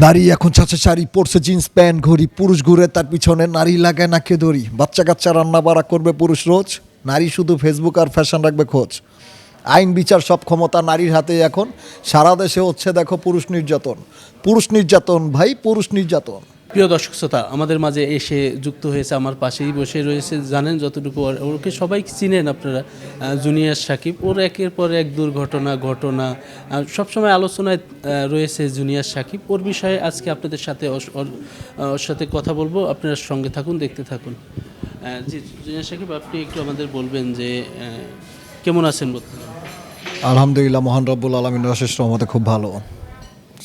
নারী এখন ছাঁচে শাড়ি পরছে জিন্স প্যান্ট ঘড়ি, পুরুষ ঘুরে তার পিছনে নারী লাগায় নাকে ধরি বাচ্চা কাচ্চা রান্না বাড়া করবে পুরুষ রোজ, নারী শুধু ফেসবুক আর ফ্যাশন রাখবে খোঁজ। আইন, বিচার, সব ক্ষমতা নারীর হাতে এখন। সারা দেশে হচ্ছে, দেখো পুরুষ নির্যাতন। পুরুষ নির্যাতন, ভাই, পুরুষ নির্যাতন। প্রিয় দর্শক শ্রোতা, আমাদের মাঝে এসে যুক্ত হয়েছে, আমার পাশেই বসে রয়েছে, জানেন যতটুকু ওকে সবাই চিনেন আপনারা জুনিয়র সাকিব। ওর একের পর এক দুর্ঘটনা, ঘটনা সবসময় আলোচনায় রয়েছে জুনিয়র সাকিব। ওর বিষয়ে আজকে আপনাদের সাথে ওর- সাথে কথা বলব। আপনারা সঙ্গে থাকুন, দেখতে থাকুন। জি, জুনিয়র সাকিব, আপনি একটু আমাদের বলবেন যে কেমন আছেন আলহামদুলিল্লাহ, মহান রব্বুল আলমিন, অশেষ রহমতে খুব ভালো।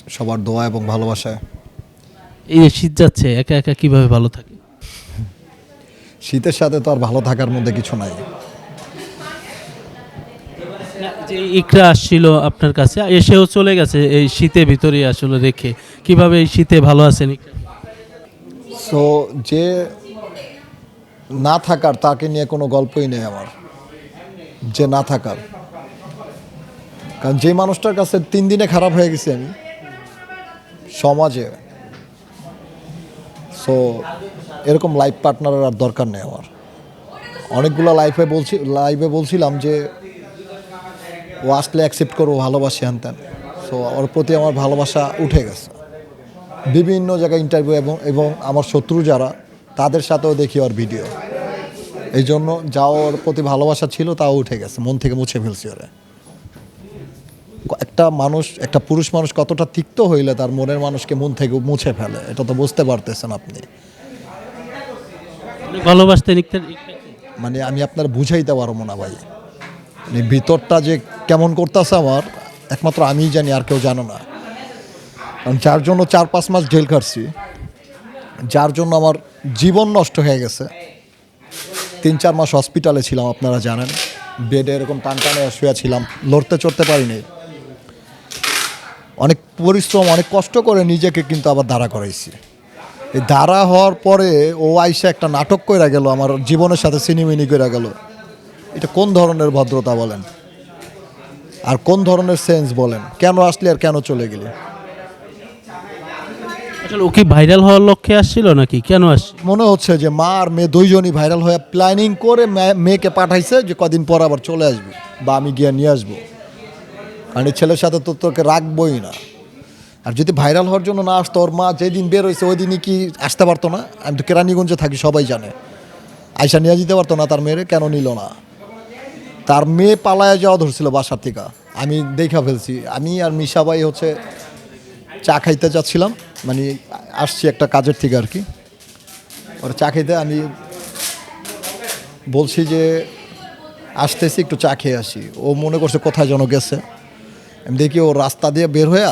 সবার দোয়া এবং ভালোবাসায়। এই যে শীত যাচ্ছে একা একা কীভাবে ভালো থাকে? শীতের সাথে তো আর ভালো থাকার মধ্যে কিছু নাই। যে ইকরা আসছিল আপনার কাছে এসেও চলে গেছে এই শীতের ভিতরে আসলে রেখে। কীভাবে এই শীতে ভালো আছেন সো যে না থাকার তাকে নিয়ে কোনো গল্পই নেই আমার। যে না থাকার। কারণ যে মানুষটার কাছে তিন দিনে খারাপ হয়ে গেছি আমি সমাজে। সো এরকম লাইফ পার্টনারের আর দরকার নেই আমার। অনেকগুলো লাইফে বলছি লাইভে বলছিলাম যে, ও আসলে অ্যাকসেপ্ট করো ভালোবাসি আনতেন সো ওর প্রতি আমার ভালোবাসা উঠে গেছে। বিভিন্ন জায়গায় ইন্টারভিউ এবং এবং আমার শত্রু যারা, তাদের সাথেও দেখি ওর ভিডিও এই জন্য যা ওর প্রতি ভালোবাসা ছিল, তাও উঠে গেছে। মন থেকে মুছে ফেলছি ওরে। একটা মানুষ একটা পুরুষ মানুষ কতটা তিক্ত হইলে তার মনের মানুষকে মন থেকে মুছে ফেলে? এটা তো বুঝতে পারতেছেন আপনি। মানে ইকরা মানে আমি আপনার বুঝাইতে পারব না ভাই। মানে ভিতরটা যে কেমন করতেছে আমার একমাত্র আমিই জানি আর কেউ জানো না। কারণ যার জন্য চার পাঁচ মাস জেল কাটছি যার জন্য আমার জীবন নষ্ট হয়ে গেছে। তিন চার মাস হসপিটালে ছিলাম আপনারা জানেন। বেডে এরকম টান টানে শুয়ে ছিলাম লড়তে চড়তে পারিনি। অনেক পরিশ্রম অনেক কষ্ট করে নিজেকে কিন্তু আবার দাঁড়া করাইছি। এই দাঁড়া হওয়ার পরে ও আইসা একটা নাটক কইরা গেল আমার জীবনের সাথে সিনেমিনি কইরা গেল। এটা কোন ধরনের ভদ্রতা বলেন? আর কোন ধরনের সেন্স বলেন? কেন আসলে আর কেন চলে গেলি? আসলে ও কি ভাইরাল হওয়ার লক্ষ্যে আসছিল নাকি? কেন আসছে? মনে হচ্ছে যে মা আর মেয়ে দুইজনই ভাইরাল হয়ে প্ল্যানিং করে মেয়েকে পাঠাইছে যে কদিন পর আবার চলে আসবে বা আমি গিয়ে নিয়ে আসব। কারণ ছেলের সাথে তো তোকে রাখবোই না। আর যদি ভাইরাল হওয়ার জন্য না আসতো, ওর মা যেদিন বের হয়েছে ওই দিনই কি আসতে পারতো না? আমি তো কেরানীগঞ্জে থাকি, সবাই জানে। আয়সা নিয়ে যেতে পারতো না তার মেয়েরে, কেন নিল না? তার মেয়ে পালায় যাওয়া ধরছিল বাসার থেকে। আমি দেখা ফেলছি। আমি আর মিশা ভাই হচ্ছে চা খাইতে যাচ্ছিলাম। মানে আসছি একটা কাজের থেকে আর কি। ওর চা খেতে আমি বলছি যে, আসতেছি, একটু চা খেয়ে আসি। ও মনে করছে কোথায় যেন গেছে। আমি দেখি ও রাস্তা দিয়ে বের হয়ে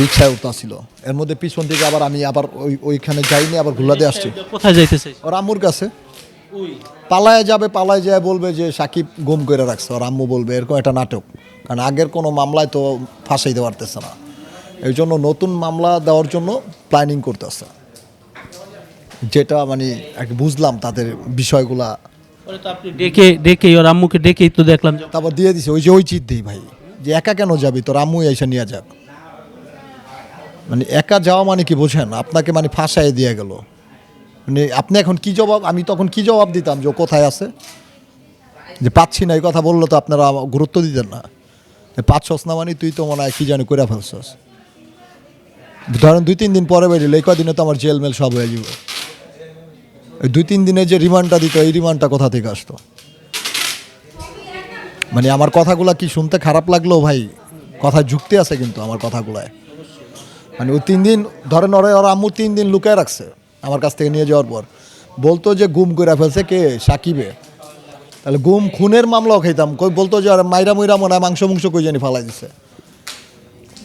রিক্সায় উঠতেছিল। এর মধ্যে পিছন দিকে আবার আমি আবার ওই ওইখানে যাইনি আবার ঘুলা দিয়ে আসছি। কোথায় যাইতে চাইছে? ওর আম্মুর কাছে। পালায় যাবে পালায় যায় বলবে যে সাকিব গুম করে রাখছে ওর আম্মু বলবে এরকম একটা নাটক। কারণ আগের কোনো মামলায় তো ফাঁসাইতে পারতেছে না। এই জন্য নতুন মামলা দেওয়ার জন্য প্ল্যানিং করতেছে। যেটা মানে বুঝলাম তাদের বিষয়গুলা তো আপনি ডেকে ডেকে ওর আম্মুকে ডেকেই তো দেখলাম যে তারপর দিয়ে দিছে ওই যে ওই চিত দিই ভাই যে একা কেন যাবি তোর আম্মুই এসে নিয়ে যাক। মানে একা যাওয়া মানে কি বোঝেন? আপনাকে মানে ফাঁসায় দিয়ে গেল। মানে আপনি এখন কি জবাব আমি তখন কি জবাব দিতাম যে ও কোথায় আছে? যে পাচ্ছি না এই কথা বলল তো আপনারা আমা- গুরুত্ব দিতেন না। পাচ্ছস না মানে তুই তো মনে হয় কি জানি করে ফেলছস। ধরেন দুই তিন দিন পরে বেরিয়ে এই কদিনে তো আমার জেল মেল সব হয়ে যাবে। দুই তিন দিনের যে রিমান্ডটা দিত, এই রিমান্ডটা কোথা থেকে আসতো? মানে আমার কথাগুলো কি শুনতে খারাপ লাগল ভাই? কথা যুক্তি আছে কিন্তু আমার কথাগুলায়। মানে ওই তিন দিন, ধরেন ওরা ওরা আম্মু তিন দিন লুকায় রাখছে আমার কাছ থেকে নিয়ে যাওয়ার পর। বলতো যে গুম করে ফেলছে কে? সাকিবে। তাহলে গুম খুনের মামলাও খাইতাম। কই বলতো যে, আরে মাইরা মুইরা মনে মাংস মুংস কই জানি ফালাই দিছে।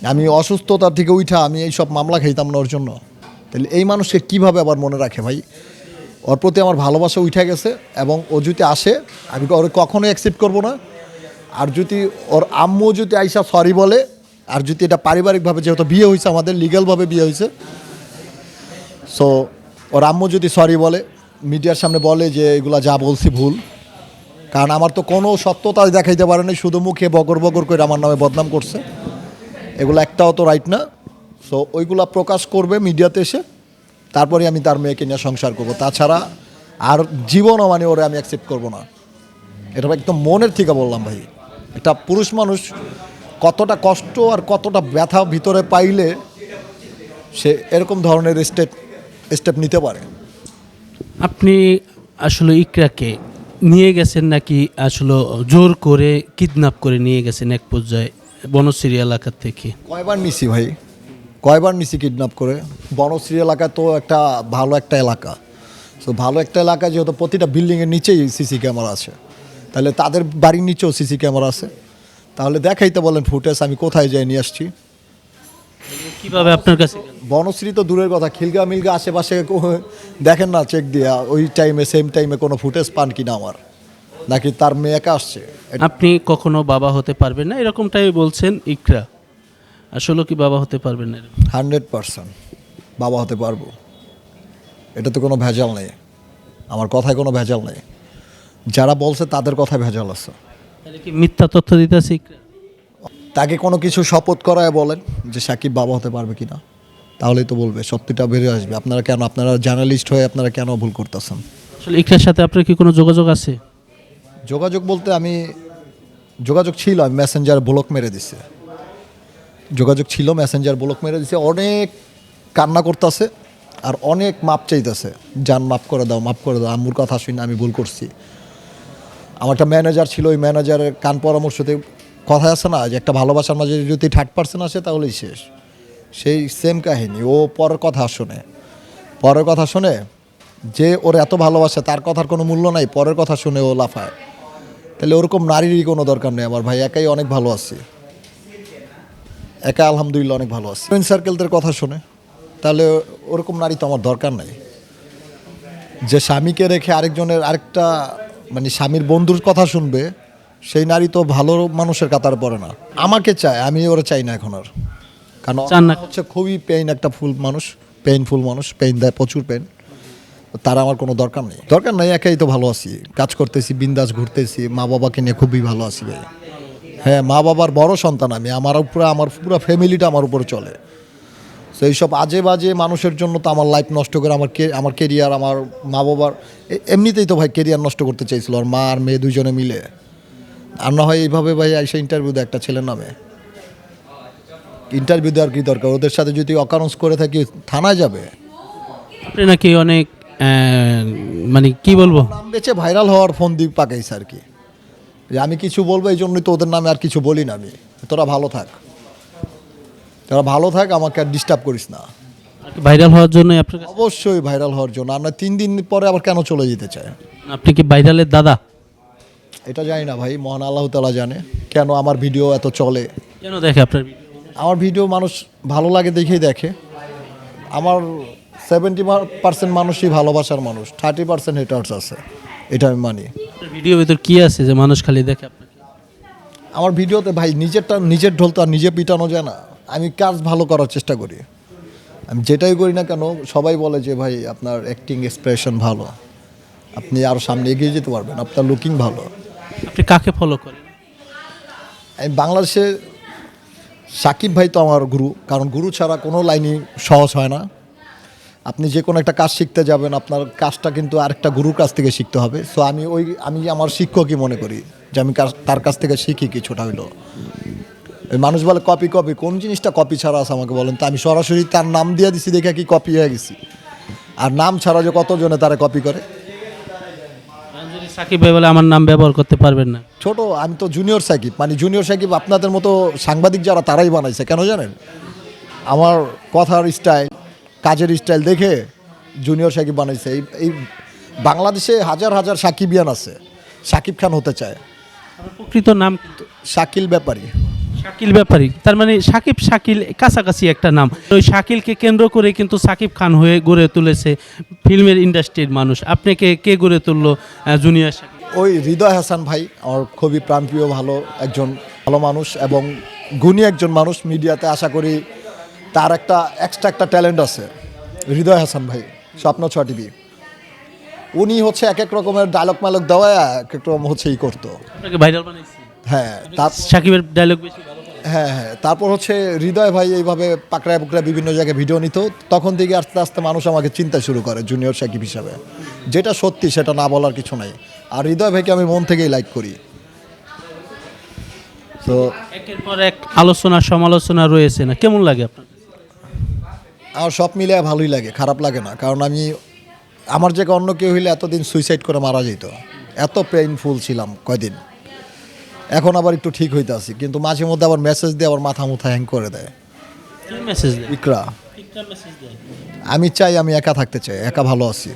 আমি অসুস্থতার থেকে উঠা আমি এই সব মামলা খাইতাম না ওর জন্য। তাহলে এই মানুষকে কীভাবে আবার মনে রাখে ভাই? ওর প্রতি আমার ভালোবাসা উঠে গেছে এবং ও যদি আসে, আমি ওর কখনোই অ্যাকসেপ্ট করব না। আর যদি ওর আম্মু যদি আইসা সরি বলে, আর যদি এটা পারিবারিকভাবে যেহেতু বিয়ে হয়েছে আমাদের লিগ্যালভাবে বিয়ে হয়েছে সো ওর আম্মু যদি সরি বলে, মিডিয়ার সামনে বলে যে এগুলা যা বলছি ভুল। কারণ আমার তো কোনো সত্যতা দেখাইতে পারে নাই, শুধু মুখে বগর বগর করে আমার নামে বদনাম করছে। এগুলো একটাও তো রাইট না। সো ওইগুলা প্রকাশ করবে মিডিয়াতে এসে। তারপরে আমি তার মেয়েকে নিয়ে সংসার করব। তাছাড়া আর জীবনও মানে ওরে আমি অ্যাকসেপ্ট করব না। এটা একদম মনের থেকে বললাম ভাই। একটা পুরুষ মানুষ কতটা কষ্ট আর কতটা ব্যথা ভিতরে পাইলে সে এরকম ধরনের স্টেপ স্টেপ নিতে পারে। আপনি আসলে ইকরাকে নিয়ে গেছেন নাকি আসলে জোর করে কিডন্যাপ করে নিয়ে গেছেন এক পর্যায়ে বনশ্রী এলাকা থেকে? কয়বার নিছি ভাই? কয়বার নিছি কিডন্যাপ করে? বনশ্রী এলাকা তো একটা ভালো একটা এলাকা। তো ভালো একটা এলাকা যেহেতু প্রতিটা বিল্ডিংয়ের নিচেই সিসি ক্যামেরা আছে। তাহলে তাদের বাড়ির নিচেও সিসি ক্যামেরা আছে। তাহলে দেখাইতে বলেন ফুটেজ আমি কোথায় যাই নিয়ে আসছি। কীভাবে আপনার কাছে বনশ্রী তো দূরের কথা খিলগা মিলগা আশেপাশে দেখেন না চেক দিয়া ওই টাইমে সেম টাইমে কোনো ফুটেজ পান কিনা আমার? নাকি তার মেয়ে একা আসছে? আপনি কখনো বাবা হতে পারবেন না? এরকমটাই বলছেন ইকরা। আসলে কি বাবা হতে পারবেন না? হান্ড্রেড পারসেন্ট বাবা হতে পারব। এটা তো কোনো ভেজাল নেই। আমার কথায় কোনো ভেজাল নেই। যারা বলছে তাদের কথায় ভেজাল আছে। তাহলে কি মিথ্যা তথ্য দিতেছে তাকে কোনো কিছু শপথ করায় বলেন যে সাকিব বাবা হতে পারবে কি না তাহলেই তো বলবে সত্যিটা বেরিয়ে আসবে। আপনারা কেন আপনারা জার্নালিস্ট হয়ে আপনারা কেন ভুল করতেছেন? আসলে ইকরার সাথে আপনার কি কোনো যোগাযোগ আছে? যোগাযোগ বলতে আমি যোগাযোগ ছিল আমি মেসেঞ্জার ব্লক মেরে দিছে। যোগাযোগ ছিল মেসেঞ্জার ব্লক মেরে দিছে, অনেক কান্না করতেছে আর অনেক মাপ চাইতেছে। যান মাপ করে দাও, মাপ করে দাও, আম্মুর কথা শুনে আমি ভুল করছি। আমার একটা ম্যানেজার ছিল, ওই ম্যানেজারের কান পরামর্শতে কথা আছে না, যে একটা ভালোবাসার মাঝে যদি থার্ড পার্সন আসে তাহলেই শেষ। সেই সেম কাহিনী, ও পরের কথা শোনে। পরের কথা শোনে, যে ওর এত ভালোবাসে, তার কথার কোনো মূল্য নাই, পরের কথা শুনে ও লাফায়। তাহলে ওরকম নারীরই কোনো দরকার নেই, আমার ভাই, একাই অনেক ভালো আছি। একা আলহামদুলিল্লাহ অনেক ভালো আছি। ফ্রেন্ড সার্কেলদের কথা শোনে তাহলে ওরকম নারী তো আমার দরকার নাই। যে স্বামীকে রেখে আরেকজনের আরেকটা মানে স্বামীর বন্ধুর কথা শুনবে সেই নারী তো ভালো মানুষের কাতার পড়ে না। আমাকে চায় আমি ওরা চাই না এখন আর। কারণ হচ্ছে খুবই পেইন একটা ফুল মানুষ পেইনফুল মানুষ পেইন দেয় প্রচুর পেইন তার আমার কোনো দরকার নেই। দরকার নেই একাই তো ভালো আছি। কাজ করতেছি বিন্দাস ঘুরতেছি মা বাবাকে নিয়ে খুবই ভালো আছি ভাই। হ্যাঁ মা বাবার বড় সন্তান আমি আমার উপরে আমার পুরো ফ্যামিলিটা আমার উপরে চলে। তো এইসব আজে বাজে মানুষের জন্য তো আমার লাইফ নষ্ট করে আমার কে আমার কেরিয়ার আমার মা বাবার এমনিতেই তো ভাই কেরিয়ার নষ্ট করতে চাইছিল আর মা আর মেয়ে দুজনে মিলে। আর না হয় এইভাবে ভাই এসে ইন্টারভিউ দেয় একটা ছেলের নামে। ইন্টারভিউ দেওয়ার কি দরকার? ওদের সাথে যদি অকারণস করে থাকি থানায় যাবে। আপনি নাকি অনেক মানে কি বলব? বেচে ভাইরাল হওয়ার ফোন দিয়ে পাকাইছে আর কি। যে আমি কিছু বলব এই জন্যই তো ওদের নামে আর কিছু বলি না আমি। তোরা ভালো থাক। তোরা ভালো থাক আমাকে আর ডিস্টার্ব করিস না। ভাইরাল হওয়ার জন্য অবশ্যই ভাইরাল হওয়ার জন্য। আমরা তিন দিন পরে আবার কেন চলে যেতে চাই? আপনি কি ভাইরালের দাদা? এটা জানি না ভাই মহান আল্লাহ তালা জানে। কেন আমার ভিডিও এত চলে? কেন দেখে আপনার আমার ভিডিও মানুষ ভালো লাগে দেখেই দেখে। আমার সেভেন্টি পার্সেন্ট মানুষই ভালোবাসার মানুষ থার্টি পার্সেন্ট হেটার্স আছে। এটা আমি মানি। ভিডিও ভিতর কি আছে যে মানুষ খালি দেখে আপনাকে? আমার ভিডিওতে ভাই নিজেরটা নিজের ঢোল তো আর নিজে পিটানো যায় না। আমি কাজ ভালো করার চেষ্টা করি। আমি যেটাই করি না কেন সবাই বলে যে ভাই আপনার অ্যাক্টিং এক্সপ্রেশন ভালো। আপনি আরও সামনে এগিয়ে যেতে পারবেন আপনার লুকিং ভালো। আপনি কাকে ফলো করেন? আমি বাংলাদেশে সাকিব ভাই তো আমার গুরু কারণ গুরু ছাড়া কোনো লাইনই সহজ হয় না। আপনি যে কোনো একটা কাজ শিখতে যাবেন আপনার কাজটা কিন্তু আরেকটা গুরুর কাছ থেকে শিখতে হবে। সো আমি ওই আমি আমার শিক্ষকই মনে করি যে আমি তার কাছ থেকে শিখি কিছুটা হইল। ওই মানুষ বলে কপি কপি কোন জিনিসটা কপি ছাড়া আছে আমাকে বলেন তো? আমি সরাসরি তার নাম দিয়ে দিছি দেখে কি কপি হয়ে গেছি। আর নাম ছাড়া যে কতজনে তারা কপি করে? সাকিব ভাই বলে আমার নাম ব্যবহার করতে পারবেন না। ছোট আমি তো জুনিয়র সাকিব। মানে জুনিয়র সাকিব আপনাদের মতো সাংবাদিক যারা তারাই বানাইছে কেন জানেন? আমার কথার স্টাইল কাজের স্টাইল দেখে জুনিয়র সাকিব বানাইছে। এই এই বাংলাদেশে হাজার হাজার সাকিবিয়ান আছে সাকিব খান হতে চায়। প্রকৃত নাম শাকিল ব্যাপারী। শাকিল ব্যাপারী। তার মানে সাকিব শাকিল কাছাকাছি একটা নাম। ওই শাকিলকে কেন্দ্র করে কিন্তু সাকিব খান হয়ে গড়ে তুলেছে ফিল্মের ইন্ডাস্ট্রির মানুষ। আপনাকে কে গড়ে তুললো জুনিয়র ওই হৃদয় হাসান ভাই আমার খুবই প্রাণপ্রিয় ভালো একজন ভালো মানুষ এবং গুণী একজন মানুষ মিডিয়াতে আশা করি তার একটা এক্সট্রা একটা ট্যালেন্ট আছে হৃদয় হাসান ভাই স্বপ্ন ছ টিভি। উনি হচ্ছে এক এক রকমের ডায়লগ মালক দেওয়া এক এক রকম হচ্ছে ই করতো। ভাইরাল হ্যাঁ তার সাকিবের ডায়লগ বেশি হ্যাঁ হ্যাঁ তারপর হচ্ছে হৃদয় ভাই এইভাবে পাকড়ায় পুকড়ায় বিভিন্ন জায়গায় ভিডিও নিত। তখন থেকে আস্তে আস্তে মানুষ আমাকে চিন্তা শুরু করে জুনিয়র সাকিব হিসাবে। যেটা সত্যি সেটা না বলার কিছু নাই। আর হৃদয় ভাইকে আমি মন থেকেই লাইক করি। তো একের পর এক আলোচনা সমালোচনা রয়েছে না? কেমন লাগে আপনার? আমার সব মিলে ভালোই লাগে খারাপ লাগে না। কারণ আমি আমার জায়গায় অন্য কেউ হইলে এতদিন সুইসাইড করে মারা যেত। এত পেইনফুল ছিলাম কয়দিন। এখন আবার একটু ঠিক হইতে আছি কিন্তু মাঝে মধ্যে আবার মেসেজ দিয়ে আবার মাথা মুথা হ্যাং করে দেয়। মেসেজ ইকরা। আমি চাই আমি একা থাকতে চাই একা ভালো আছি।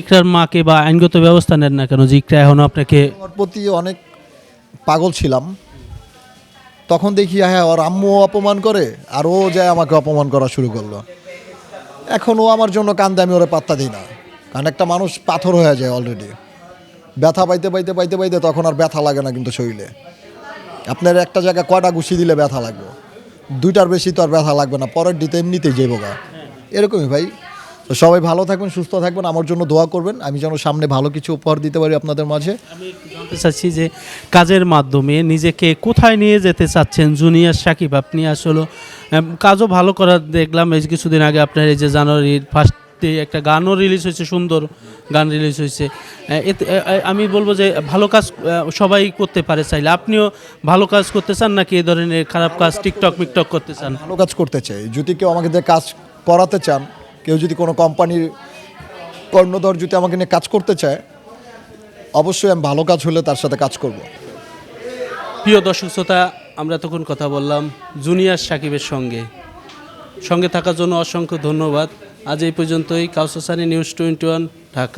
ইকরার মাকে বা আইনগত ব্যবস্থা নেন না কেন যে ইকরা এখনও আপনাকে প্রতি অনেক পাগল ছিলাম। তখন দেখি হ্যাঁ ওর আম্মু অপমান করে আর ও যায় আমাকে অপমান করা শুরু করল। এখন ও আমার জন্য কান্দে, আমি ওরা পাত্তা দিই না। কারণ একটা মানুষ পাথর হয়ে যায় অলরেডি ব্যথা পাইতে পাইতে পাইতে পাইতে তখন আর ব্যথা লাগে না কিন্তু শরীরে। আপনার একটা জায়গায় কটা ঘুষি দিলে ব্যথা লাগবে? দুইটার বেশি তো আর ব্যথা লাগবে না, পরের দিতে এমনিতেই যাইব গা এরকমই ভাই। তো সবাই ভালো থাকবেন সুস্থ থাকবেন আমার জন্য দোয়া করবেন। আমি যেন সামনে ভালো কিছু উপহার দিতে পারি আপনাদের মাঝে। আমি জানতে চাচ্ছি যে কাজের মাধ্যমে নিজেকে কোথায় নিয়ে যেতে চাচ্ছেন? জুনিয়র সাকিব আপনি আসলে কাজও ভালো করার দেখলাম এই কিছুদিন আগে আপনার এই যে জানুয়ারির ফার্স্টে একটা গানও রিলিজ হয়েছে সুন্দর গান রিলিজ হয়েছে। এতে আমি বলব যে ভালো কাজ সবাই করতে পারে চাইলে। আপনিও ভালো কাজ করতে চান নাকি এই ধরনের খারাপ কাজ টিকটক মিকটক করতে চান? ভালো কাজ করতে চাই। যদি কেউ আমাকে যে কাজ করাতে চান কেউ যদি কোনো কোম্পানির কর্ণধর যদি আমাকে নিয়ে কাজ করতে চায়, অবশ্যই আমি ভালো কাজ হলে তার সাথে কাজ করব। প্রিয় দর্শক শ্রোতা, আমরা তখন কথা বললাম জুনিয়ার সাকিবের সঙ্গে। সঙ্গে থাকার জন্য অসংখ্য ধন্যবাদ। আজ এই পর্যন্তই। কাউসাসানি নিউজ টোয়েন্টি ওয়ান, ঢাকা।